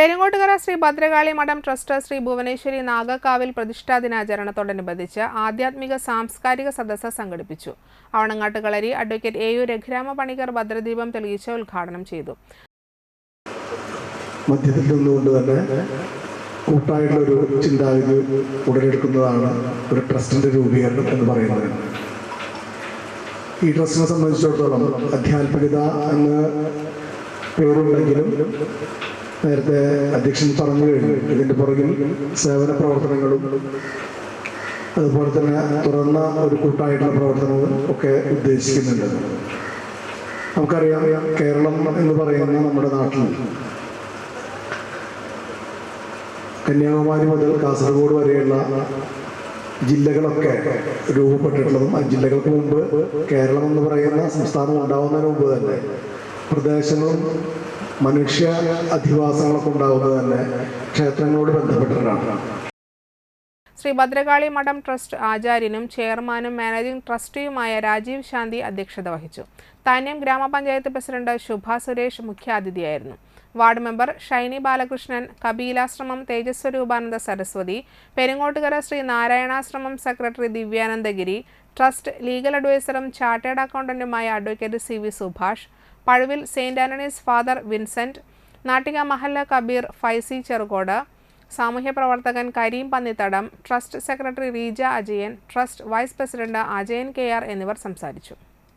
പെരിങ്ങോട്ടുകര ശ്രീ ഭദ്രകാളി മഠം ട്രസ്റ്റ് ശ്രീ ഭുവനേശ്വരി നാഗക്കാവിൽ പ്രതിഷ്ഠാ ദിനാചരണത്തോടനുബന്ധിച്ച് ആധ്യാത്മിക സാംസ്കാരിക സദസ്സ് സംഘടിപ്പിച്ചു. Avanangattu Kalari advocate A U Raghurama Panicker ഭദ്രദീപം തെളിയിച്ച് ഉദ്ഘാടനം ചെയ്തു. മധ്യത്തിൽ നിന്നുകൊണ്ട് തന്നെ കൂട്ടായിട്ടുള്ള ഒരു ചിന്താഗതി ഉടലെടുക്കുന്നതാണ് ഒരു ട്രസ്റ്റിന്റെ രൂപീകരണം എന്ന് പറയുന്നത്. ഈ ട്രസ്റ്റിനെ സംബന്ധിച്ചിടത്തോളം അധ്യാത്മികത എന്ന് പേരുണ്ടെങ്കിലും നേരത്തെ അധ്യക്ഷൻ പറഞ്ഞു കഴിഞ്ഞു. ഇതിന്റെ പുറകിൽ സേവന പ്രവർത്തനങ്ങളും അതുപോലെ തന്നെ തുറന്ന ഒരു കൂട്ടായിട്ടുള്ള പ്രവർത്തനവും ഒക്കെ ഉദ്ദേശിക്കുന്നുണ്ട്. നമുക്കറിയാം കേരളം എന്ന് പറയുന്ന നമ്മുടെ നാട്ടിൽ കന്യാകുമാരി മുതൽ കാസർഗോഡ് വരെയുള്ള ജില്ലകളൊക്കെ രൂപപ്പെട്ടിട്ടുള്ളതും ആ ജില്ലകൾക്ക് മുമ്പ് കേരളം എന്ന് പറയുന്ന സംസ്ഥാനം ഉണ്ടാവുന്നതിന് മുമ്പ് തന്നെ പ്രദേശങ്ങളും മനുഷ്യ അധിവാസങ്ങളൊക്കെ ഉണ്ടാവുന്നത് തന്നെ ക്ഷേത്രങ്ങളോട് ബന്ധപ്പെട്ടിട്ടാണ് ശ്രീ ഭദ്രകാളി മഠം ട്രസ്റ്റ് ആചാര്യനും ചെയർമാനും മാനേജിംഗ് ട്രസ്റ്റിയുമായ രാജീവ് ശാന്തി അധ്യക്ഷത വഹിച്ചു. താന്യം ഗ്രാമപഞ്ചായത്ത് പ്രസിഡന്റ് ശുഭ Suresh മുഖ്യാതിഥിയായിരുന്നു. Ward member Shiny Balakrishnan Kabeelashramam Tejaswarupananda Saraswati Peringottukara Sree Narayanashramam secretary Divyanandagiri trust legal അഡ്വൈസറും chartered അക്കൗണ്ടന്റുമായ advocate C V Subhash Pazhuvil Saint Antony's Father Vincent Nattika മഹല്ല Kabeer Faizy Cherukode സാമൂഹ്യ പ്രവർത്തകൻ Kareem Pannithadam trust secretary Reeja Ajayan trust vice president Ajayan K R എന്നിവർ സംസാരിച്ചു.